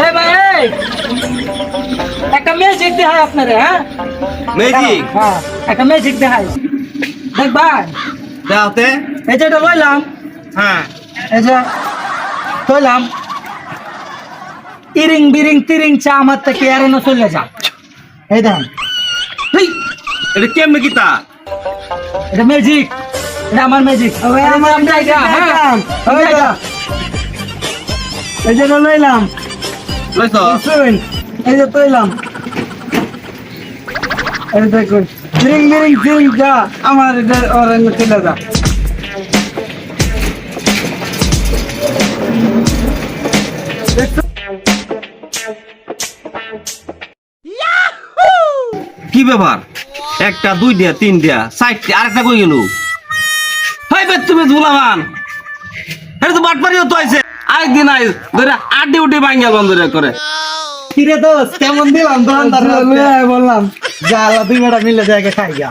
এই ভাই এই একটা ম্যাজিক দেখাই আপনারে হ্যাঁ ম্যাজিক হ্যাঁ একটা ম্যাজিক দেখাই দেখ ভাই দাওতে এই যে এটা লইলাম হ্যাঁ এই যে লইলাম ইরিং বিরিং তিরিং চা আমার থেকে এড়ানো চলে যা এই দেন হেই এটা কেমনে কিতা এটা ম্যাজিক এটা আমার ম্যাজিক হ্যাঁ এই যে লইলাম এই যে তৈলাম। এই দেখুন বিরিং তিরিং চা আমার চলে যা। কি ব্যাপার? একটা দুই দিয়া তিন দিয়া চারটে আরেকটা কই গেল? বে তুমি ধুলাবান। এটা তো বাটপারিও তো আইছে। আরেকদিন আই ধরে আডি উডি ভাঙ্গা বন্ধ করে। কিরে দোস্ত কেমন দিলাম? দোকানদার বললাম। যা আল্লাহ দুই বেটা মিলে জায়গা খাই গা